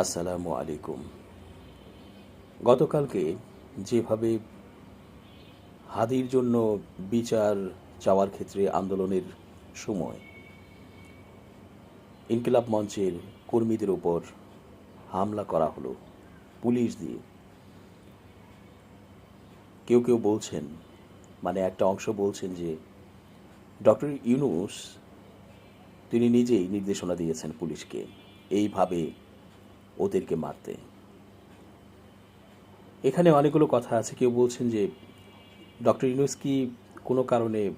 আসসালামু আলাইকুম। গতকালকে যেভাবে হাদির জন্য বিচার চাওয়ার ক্ষেত্রে আন্দোলনের সময় ইনকিলাব মঞ্চের কর্মীদের উপর হামলা করা হলো, পুলিশ দিয়ে, কেউ কেউ বলছেন মানে একটা অংশ বলছেন যে ডক্টর ইউনুস তিনি নিজেই নির্দেশনা দিয়েছেন পুলিশকে। এইভাবে ওদেরকে মারতে। এখানে অনেকগুলো কথা আছে। কেউ বলছেন যে ডক্টর ইউনুস কি কোনো কারণে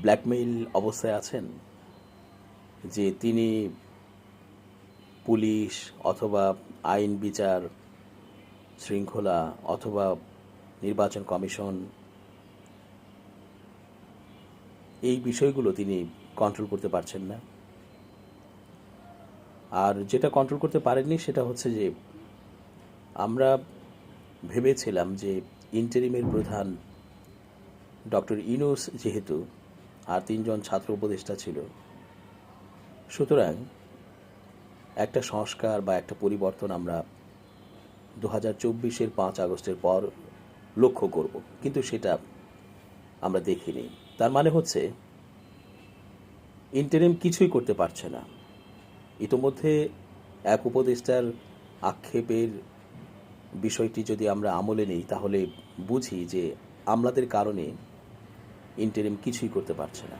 ব্ল্যাকমেইল অবস্থায় আছেন? যে তিনি পুলিশ অথবা আইন বিচার শৃঙ্খলা অথবা নির্বাচন কমিশন এই বিষয়গুলো তিনি কন্ট্রোল করতে পারছেন না। আর যেটা কন্ট্রোল করতে পারেননি সেটা হচ্ছে যে, আমরা ভেবেছিলাম যে ইন্টারিমের প্রধান ডক্টর ইনুস যেহেতু আর তিনজন ছাত্র উপদেষ্টা ছিল, সুতরাং একটা সংস্কার বা একটা পরিবর্তন আমরা দু হাজার চব্বিশের পাঁচ আগস্টের পর লক্ষ্য করব, কিন্তু সেটা আমরা দেখিনি। তার মানে হচ্ছে ইন্টারিম কিছুই করতে পারছে না। ইতোমধ্যে এক উপদেষ্টার আক্ষেপের বিষয়টি যদি আমরা আমলে নিই, তাহলে বুঝি যে আমলাদের কারণে ইন্টারিম কিছুই করতে পারছে না।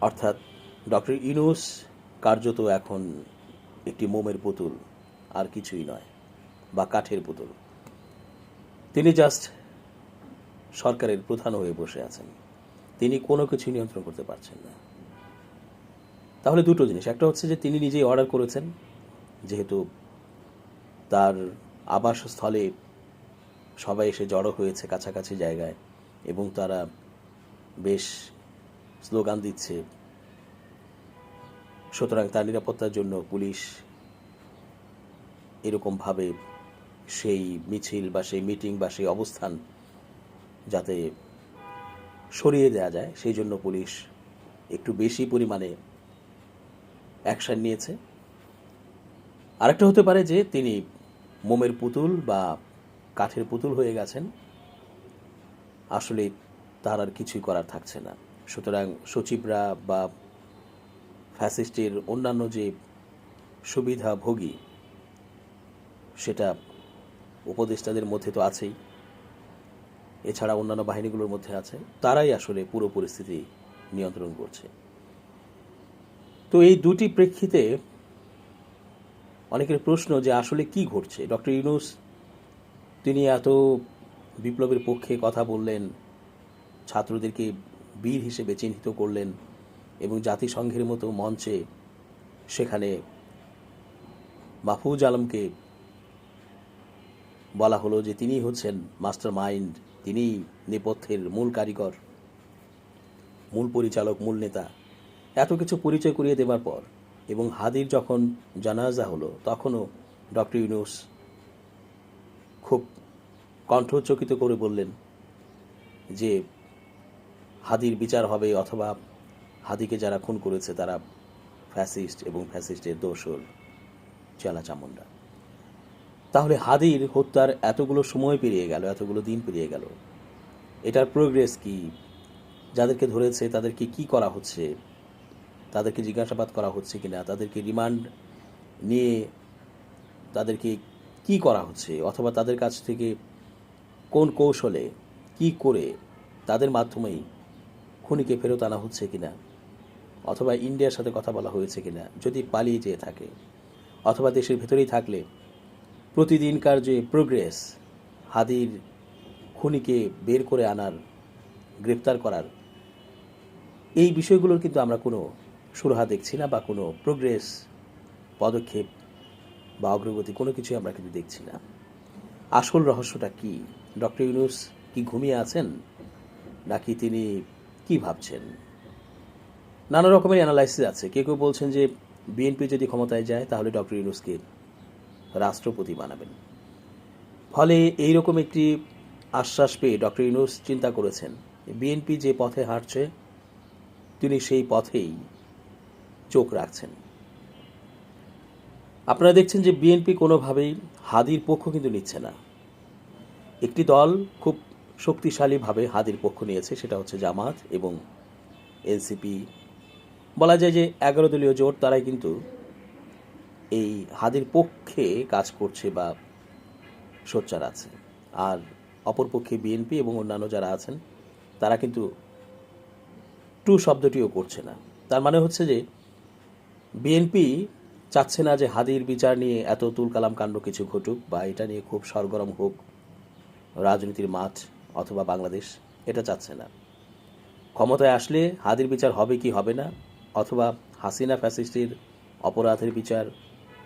অর্থাৎ ডক্টর ইনুস কার্যত এখন একটি মোমের পুতুল, আর কিছুই নয়, বা কাঠের পুতুল। তিনি জাস্ট সরকারের প্রধান হয়ে বসে আছেন। তিনি কোনো কিছু নিয়ন্ত্রণ করতে পারছেন না। তাহলে দুটো জিনিস। একটা হচ্ছে যে তিনি নিজেই অর্ডার করেছেন, যেহেতু তার আবাসস্থলে সবাই এসে জড়ো হয়েছে কাছাকাছি জায়গায়, এবং তারা বেশ স্লোগান দিচ্ছে, সুতরাং তার নিরাপত্তার জন্য পুলিশ এরকমভাবে সেই মিছিল বা সেই মিটিং বা সেই অবস্থান যাতে সরিয়ে দেওয়া যায়, সেই জন্য পুলিশ একটু বেশি পরিমাণে অ্যাকশন নিয়েছে। আরেকটা হতে পারে যে তিনি মোমের পুতুল বা কাঠের পুতুল হয়ে গেছেন। আসলে তার আর কিছুই করার থাকছে না। সুতরাং সচিবরা বা ফ্যাসিস্টের অন্যান্য যে সুবিধাভোগী, সেটা উপদেষ্টাদের মধ্যে তো আছেই। এছাড়া অন্যান্য বাহিনীগুলোর মধ্যে আছে। তারাই আসলে পুরো পরিস্থিতি নিয়ন্ত্রণ করছে। তো এই দুটি প্রেক্ষিতে অনেকের প্রশ্ন যে আসলে কি ঘটছে? ডক্টর ইউনুস, তিনি এত বিপ্লবের পক্ষে কথা বললেন, ছাত্রদেরকে বীর হিসেবে চিহ্নিত করলেন এবং জাতিসংঘের মতো মঞ্চে সেখানে মাহফুজ আলমকে বলা হলো যে তিনি হচ্ছেন মাস্টার মাইন্ড তিনি নেপথ্যের মূল কারিগর, মূল পরিচালক, মূল নেতা। এত কিছু পরিচয় করিয়ে দেওয়ার পর এবং হাদির যখন জানাজা হলো, তখনও ডক্টর ইউনুস খুব কণ্ঠচকিত করে বললেন যে, হাদির বিচার হবে অথবা হাদিকে যারা খুন করেছে তারা ফ্যাসিস্ট এবং ফ্যাসিস্টের দোসর চেলা চামুন্ডা তাহলে হাদির হত্যার এতগুলো সময় পেরিয়ে গেল, এতগুলো দিন পেরিয়ে গেল। এটার প্রোগ্রেস কি? যাদেরকে ধরেছে তাদেরকে কি করা হচ্ছে? তাদেরকে জিজ্ঞাসাবাদ করা হচ্ছে কি না তাদেরকে রিমান্ড নিয়ে তাদেরকে কি করা হচ্ছে, অথবা তাদের কাছ থেকে কোন কৌশলে কি করে তাদের মাধ্যমেই খুনিকে ফেরত আনা হচ্ছে কি না অথবা ইন্ডিয়ার সাথে কথা বলা হয়েছে কি না যদি পালিয়ে যেয়ে থাকে, অথবা দেশের ভেতরেই থাকলে প্রতিদিনকার যে প্রোগ্রেস হাদির খুনিকে বের করে আনার, গ্রেপ্তার করার, এই বিষয়গুলোর কিন্তু আমরা কোনো সুরাহা দেখছি না বা কোনো প্রোগ্রেস পদক্ষেপ বা অগ্রগতি কোনো কিছুই আমরা কিন্তু দেখছি না। আসল রহস্যটা কি? ডক্টর ইউনুস কি ঘুমিয়ে আছেন? নাকি তিনি কি ভাবছেন? নানা রকমের অ্যানালাইসিস আছে। কেউ কেউ বলছেন যে বিএনপি যদি ক্ষমতায় যায়, তাহলে ডক্টর ইউনুসকে রাষ্ট্রপতি বানাবেন। ফলে এই রকম একটি আশ্বাস পেয়ে ডক্টর ইউনুস চিন্তা করেছেন। বিএনপি যে পথে হাঁটছে, তিনি সেই পথেই চোখ রাখছেন। আপনারা দেখছেন যে বিএনপি কোনোভাবেই হাদির পক্ষ কিন্তু নিচ্ছে না। একটি দল খুব শক্তিশালীভাবে হাদির পক্ষ নিয়েছে, সেটা হচ্ছে জামাত এবং এনসিপি বলা যায় যে এগারো দলীয় জোট, তারাই কিন্তু এই হাদির পক্ষে কাজ করছে বা সোচ্চার আছে। আর অপরপক্ষে বিএনপি এবং অন্যান্য যারা আছেন, তারা কিন্তু টু শব্দটিও করছে না। তার মানে হচ্ছে যে বিএনপি চাচ্ছে না যে হাদির বিচার নিয়ে এত তুলকালাম কাণ্ড কিছু ঘটুক বা এটা নিয়ে খুব সরগরম হোক রাজনীতির মাঠ অথবা বাংলাদেশ, এটা চাচ্ছে না। ক্ষমতায় আসলে হাদির বিচার হবে কি হবে না? অথবা হাসিনা ফ্যাসিস্টের অপরাধের বিচার,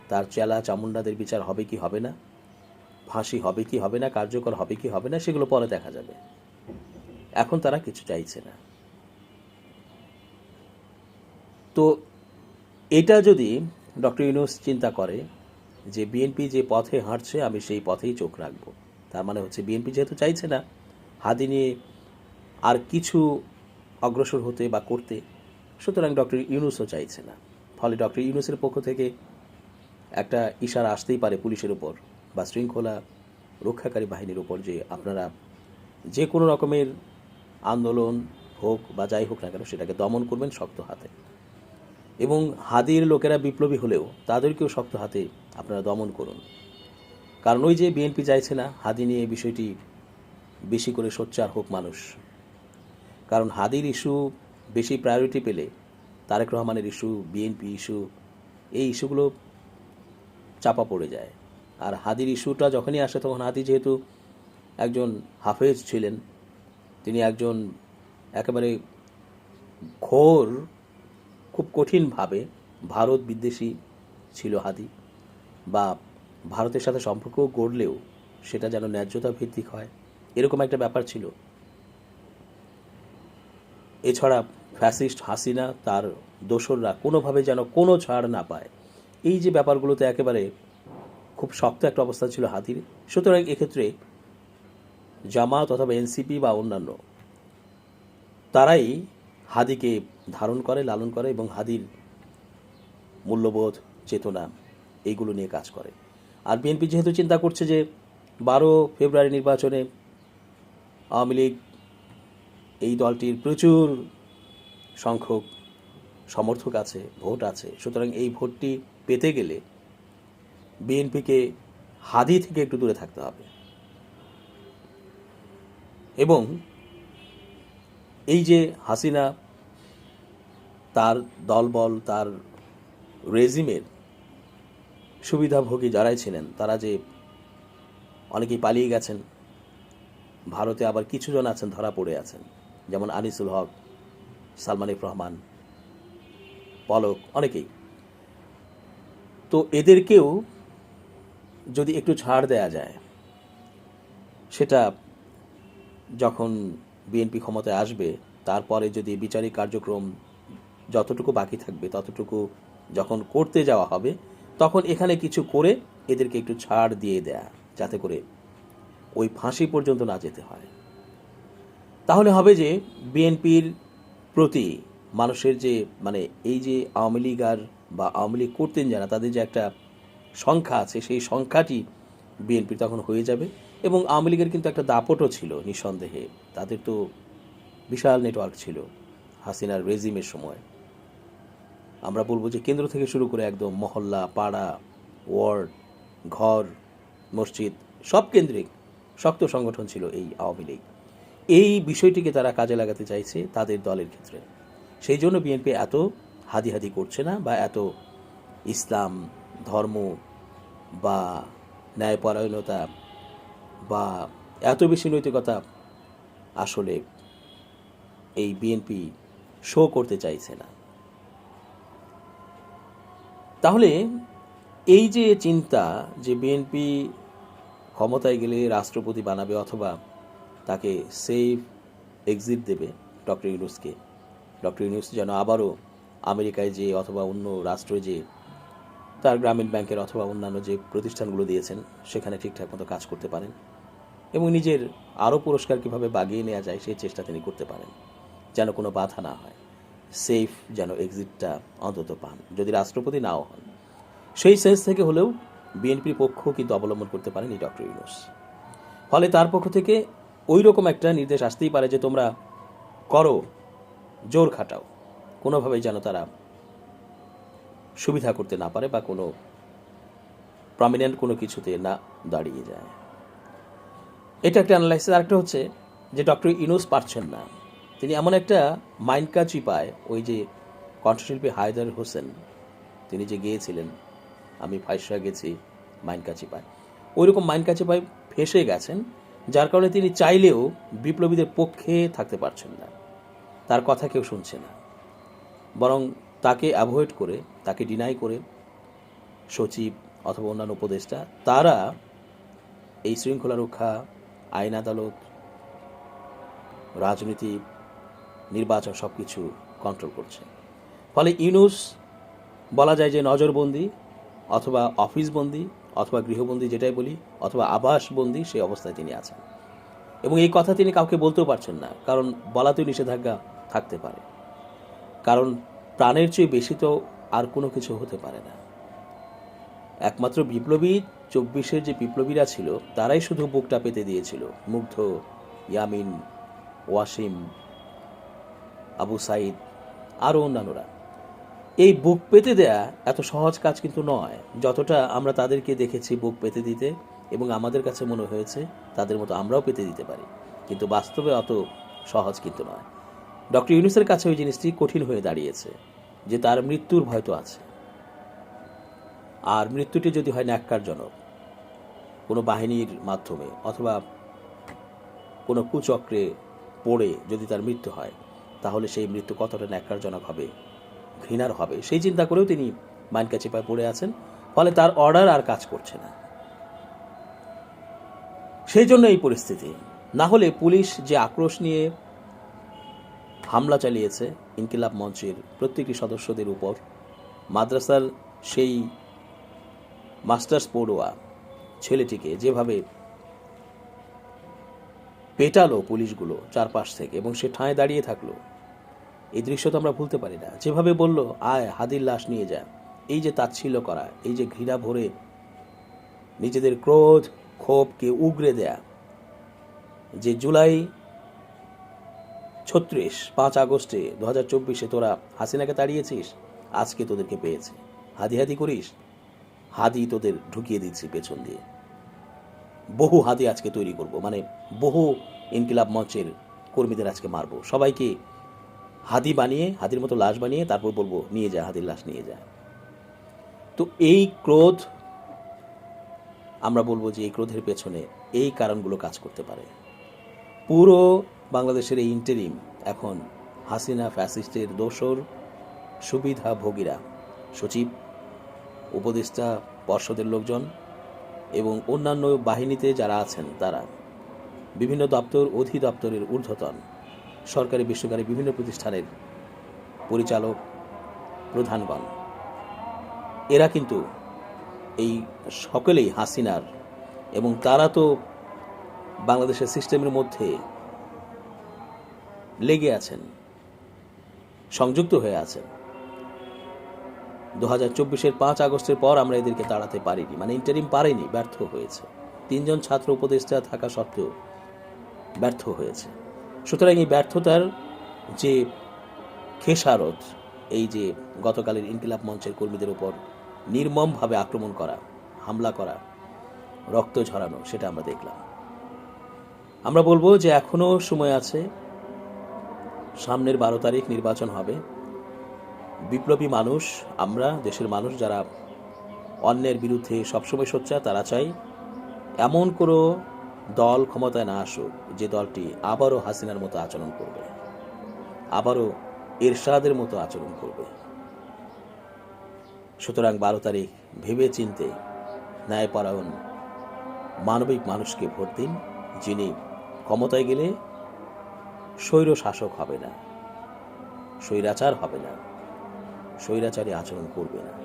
তার চেলা চামুন্ডাদের বিচার হবে কি হবে না? ফাঁসি হবে কি হবে না? কার্যকর হবে কি হবে না? সেগুলো পরে দেখা যাবে। এখন তারা কিছু চাইছে না। তো এটা যদি ডক্টর ইউনুস চিন্তা করে যে বিএনপি যে পথে হাঁটছে, আমি সেই পথেই চোখ রাখব। তার মানে হচ্ছে বিএনপি যেহেতু চাইছে না, হাদি নিয়ে আর কিছু অগ্রসর হতে বা করতে, সুতরাং ডক্টর ইউনুসও চাইছে না। ফলে ডক্টর ইউনুসের পক্ষ থেকে একটা ইশারা আসতেই পারে পুলিশের উপর বা শৃঙ্খলা রক্ষাকারী বাহিনীর উপর যে আপনারা যে কোনো রকমের আন্দোলন হোক বা যাই হোক না কেন, সেটাকে দমন করবেন শক্ত হাতে। এবং হাদির লোকেরা বিপ্লবী হলেও তাদেরকেও শক্ত হাতে আপনারা দমন করুন। কারণ ওই যে বিএনপি চাইছে না, হাদি নিয়ে বিষয়টি বেশি করে সোচ্চার হোক মানুষ। কারণ হাদির ইস্যু বেশি প্রায়োরিটি পেলে, তারেক রহমানের ইস্যু, বিএনপি ইস্যু, এই ইস্যুগুলো চাপা পড়ে যায়। আর হাদির ইস্যুটা যখনই আসে, তখন হাদি যেহেতু একজন হাফেজ ছিলেন, তিনি একজন একেবারে ঘোর খুব কঠিনভাবে ভারত বিদ্বেষী ছিল হাদি বা ভারতের সাথে সম্পর্ক গড়লেও সেটা যেন ন্যায্যতা ভিত্তিক হয়, এরকম একটা ব্যাপার ছিল। এছাড়া ফ্যাসিস্ট হাসিনা তার দোসররা কোনোভাবে যেন কোনো ছাড় না পায়। এই যে ব্যাপারগুলোতে একেবারে খুব শক্ত একটা অবস্থা ছিল হাতির, সুতরাং এক্ষেত্রে জামাত অথবা এনসিপি বা অন্যান্য, তারাই হাদিকে ধারণ করে, লালন করে এবং হাদির মূল্যবোধ, চেতনা এইগুলো নিয়ে কাজ করে। আর বিএনপি যেহেতু চিন্তা করছে যে বারো ফেব্রুয়ারি নির্বাচনে আওয়ামী লীগ এই দলটির প্রচুর সংখ্যক সমর্থক আছে, ভোট আছে, সুতরাং এই ভোটটি পেতে গেলে বিএনপিকে হাদি থেকে একটু দূরে থাকতে হবে। এবং এই যে হাসিনা তার দলবল, তার রেজিমের সুবিধাভোগী যারাই ছিলেন, তারা যে অনেকেই পালিয়ে গেছেন। ভারতে আবার কিছুজন আছেন, ধরা পড়ে আছেন। যেমন আনিসুল হক, সালমান এফ রহমান, পলক, অনেকেই। তো এদেরকেও যদি একটু ছাড় দেয়া যায়, সেটা যখন বিএনপি ক্ষমতায় আসবে, তারপরে যদি বিচারিক কার্যক্রম যতটুকু বাকি থাকবে, ততটুকু যখন করতে যাওয়া হবে, তখন এখানে কিছু করে এদেরকে একটু ছাড় দিয়ে দেয়া, যাতে করে ওই ফাঁসি পর্যন্ত না যেতে হয়। তাহলে হবে যে বিএনপির প্রতি মানুষের যে মানে এই যে আওয়ামী লীগ আর বা আওয়ামী লীগ করতেন যারা, তাদের যে একটা সংখ্যা আছে, সেই সংখ্যাটি বিএনপি তখন হয়ে যাবে এবং আওয়ামী লীগের কিন্তু একটা দাপটও ছিল নিঃসন্দেহে। তাদের তো বিশাল নেটওয়ার্ক ছিল হাসিনার রেজিমের সময়। আমরা বলব যে কেন্দ্র থেকে শুরু করে একদম মহল্লা, পাড়া, ওয়ার্ড, ঘর, মসজিদ, সব কেন্দ্রিক শক্ত সংগঠন ছিল এই আওয়ামী লীগ। এই বিষয়টিকে তারা কাজে লাগাতে চাইছে তাদের দলের ক্ষেত্রে। সেই জন্য বিএনপি এত হাদি হাদি করছে না বা এত ইসলাম, ধর্ম বা ন্যায়পরায়ণতা বা এত বেশি নৈতিকতা আসলে এই বিএনপি শো করতে চাইছে না। তাহলে এই যে চিন্তা যে বিএনপি ক্ষমতায় গেলে রাষ্ট্রপতি বানাবে অথবা তাকে সেফ এক্সিট দেবে ডক্টর ইউনুসকে, ডক্টর ইউনুস যেন আবারও আমেরিকায় যে অথবা অন্য রাষ্ট্রে যে তার গ্রামীণ ব্যাংকের অথবা অন্যান্য যে প্রতিষ্ঠানগুলো দিয়েছেন সেখানে ঠিকঠাক মতো কাজ করতে পারেন এবং নিজের আরও পুরস্কার কীভাবে বাগিয়ে নেওয়া যায় সেই চেষ্টা তিনি করতে পারেন, যেন কোনো বাধা না হয়। সেফ যেন এক্সিটটা অন্তত পান। যদি রাষ্ট্রপতি নাও হন। সেই সেন্স থেকে হলেও বিএনপির পক্ষ কিন্তু অবলম্বন করতে পারেনি ডক্টর ইউনুস। ফলে তার পক্ষ থেকে ওই রকম একটা নির্দেশ আসতেই পারে যে তোমরা করো, জোর খাটাও। কোনোভাবেই যেন তারা সুবিধা করতে না পারে বা কোনো প্রমিনেন্ট কোনো কিছুতে না দাঁড়িয়ে যায়। এটা একটা অ্যানালাইসিস আরেকটা হচ্ছে যে ডক্টর ইনুস পারছেন না। তিনি এমন একটা মাইন্ড কাচি পায়, ওই যে কণ্ঠশিল্পী হায়দার হোসেন। তিনি যে গিয়েছিলেন, আমি ফাইসা গেছি, মাইন্ড কাচি পায়। ওই রকম মাইন্ড কাচি পায়, ফেসে গেছেন, যার কারণে তিনি চাইলেও বিপ্লবীদের পক্ষে থাকতে পারছেন না। তার কথা কেউ শুনছে না। বরং তাকে অ্যাভয়েড করে, তাকে ডিনাই করে, সচিব অথবা অন্যান্য উপদেষ্টা, তারা এই শৃঙ্খলা রক্ষা, আইন আদালত, রাজনীতি নির্বাচন সব কিছু কন্ট্রোল করছে। ফলে ইউনুস বলা যায় যে নজরবন্দি অথবা অফিসবন্দি অথবা গৃহবন্দি যেটাই বলি অথবা আবাসবন্দি সেই অবস্থায় তিনি আছেন। এবং এই কথা তিনি কাউকে বলতেও পারছেন না, কারণ বলাতেও নিষেধাজ্ঞা থাকতে পারে। কারণ প্রাণের চেয়ে বেশি তো আর কোনো কিছু হতে পারে না। একমাত্র বিপ্লবী চব্বিশের যে বিপ্লবীরা ছিল, তারাই শুধু বুকটা পেতে দিয়েছিল, মুগ্ধ, ইয়ামিন, ওয়াসিম আবু সাইদ আরও অন্যান্যরা। এই বুক পেতে দেয়া এত সহজ কাজ কিন্তু নয়। যতটা আমরা তাদেরকে দেখেছি বুক পেতে দিতে এবং আমাদের কাছে মনে হয়েছে, তাদের মতো আমরাও পেতে দিতে পারি। কিন্তু বাস্তবে অত সহজ কিন্তু নয়। ডক্টর ইউনুসের কাছে ওই জিনিসটি কঠিন হয়ে দাঁড়িয়েছে, যে তার মৃত্যুর ভয় তো আছে। আর মৃত্যুটি যদি হয় ন্যাক্কারজনক, কোনো বাহিনীর মাধ্যমে অথবা কোনো কুচক্রে পড়ে যদি তার মৃত্যু হয় তাহলে সেই মৃত্যু কতটা ন্যাক্কারজনক হবে? ঘৃণার হবে। সেই চিন্তা করেও তিনি মাইনকা চেপায় পড়ে আছেন, ফলে তার অর্ডার আর কাজ করছে না। সেই জন্য এই পরিস্থিতি। না হলে পুলিশ যে আক্রোশ নিয়ে হামলা চালিয়েছে ইনকিলাব মঞ্চের প্রত্যেকটি সদস্যদের উপর, মাদ্রাসার সেই মাস্টার্স পড়ুয়া ছেলেটিকে যেভাবে পেটালো পুলিশগুলো চারপাশ থেকে এবং সে ঠাঁয় দাঁড়িয়ে থাকল এই দৃশ্য তো আমরা ভুলতে পারি না। যেভাবে বলল, আয়, হাদির লাশ নিয়ে যা। এই যে তাচ্ছিল্য করা, এই যে ঘৃণা ভরে নিজেদের ক্রোধ, ক্ষোভকে উগরে দেয়া। যে জুলাই ছত্রিশ, পাঁচ আগস্টে দু হাজার চব্বিশে তোরা হাসিনাকে তাড়িয়েছিস, আজকে তোদেরকে পেয়েছে। হাদি হাদি করিস, হাদি তোদের ঢুকিয়ে দিচ্ছি পেছন দিয়ে। বহু হাদি আজকে তৈরি করব মানে বহু ইনকিলাব মঞ্চের কর্মীদের আজকে মারবো। সবাইকে হাদি বানিয়ে, হাদির মতো লাশ বানিয়ে তারপর বলব, নিয়ে যা, হাদির লাশ নিয়ে যা। তো এই ক্রোধ, আমরা বলব যে এই ক্রোধের পেছনে এই কারণগুলো কাজ করতে পারে। পুরো বাংলাদেশের এই ইন্টারিম এখন হাসিনা ফ্যাসিস্টের দোসর সুবিধাভোগীরা সচিব, উপদেষ্টা, পর্ষদের লোকজন এবং অন্যান্য বাহিনীতে যারা আছেন তারা, বিভিন্ন দপ্তর, অধিদপ্তরের ঊর্ধ্বতন সরকারি বেসরকারি বিভিন্ন প্রতিষ্ঠানের পরিচালক প্রধানগণ। এরা কিন্তু এই সকলেই হাসিনার এবং তারা তো বাংলাদেশের সিস্টেমের মধ্যে লেগে আছেন, সংযুক্ত হয়ে আছেন। দু হাজার চব্বিশের পাঁচ আগস্টের পর আমরা এদেরকে তাড়াতে পারিনি মানে ইন্টারিম পারেনি, ব্যর্থ হয়েছে। তিনজন ছাত্র উপদেষ্টা থাকা সত্ত্বেও ব্যর্থ হয়েছে। সুতরাং এই ব্যর্থতার যে খেসারত, এই যে গতকালের ইনকিলাব মঞ্চের কর্মীদের উপর নির্মমভাবে আক্রমণ করা, হামলা করা, রক্ত ঝরানো, সেটা আমরা দেখলাম। আমরা বলব যে এখনও সময় আছে, সামনের বারো তারিখ নির্বাচন হবে। বিপ্লবী মানুষ, আমরা, দেশের মানুষ যারা অন্যের বিরুদ্ধে সবসময় সোচ্চা তারা চাই এমন কোনো দল ক্ষমতায় না আসুক, যে দলটি আবারও হাসিনার মতো আচরণ করবে। আবারও এরশাদের মতো আচরণ করবে। সুতরাং বারো তারিখ ভেবে চিনতে ন্যায়পরায়ণ মানবিক মানুষকে ভোট দিন, যিনি ক্ষমতায় গেলে স্বৈর শাসক হবে না, স্বৈরাচার হবে না, স্বৈরাচারী আচরণ করবে না।